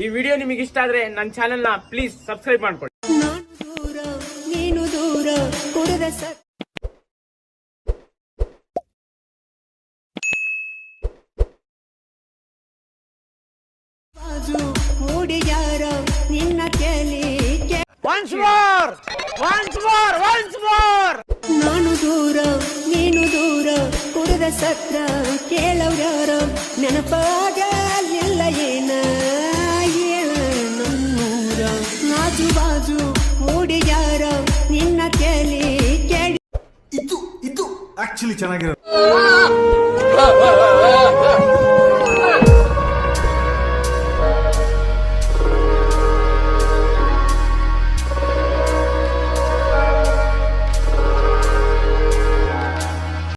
ಈ ವಿಡಿಯೋ ನಿಮಗೆ ಇಷ್ಟ ಆದ್ರೆ ನನ್ನ ಚಾನೆಲ್ನ ಪ್ಲೀಸ್ ಸಬ್ಸ್ಕ್ರೈಬ್ ಮಾಡ್ಕೊಳ್ಳಿ. ನಾನು ದೂರ ನೀನು ದೂರ ಕುಡಿದ ಸತ್ ಬಾಜು ಮೂಡಿಯಾರ ನಿನ್ನ ಕೇಳಿ once more once more once more ನಾನು ದೂರ ನೀನು ದೂರ ಕುಡಿದ ಸತ್ರ ಕೇಳವ್ಯಾರ ನೆನಪಾಗಲಿಲ್ಲ ಆಕ್ಚುಲಿ ಚೆನ್ನಾಗಿರೋದು.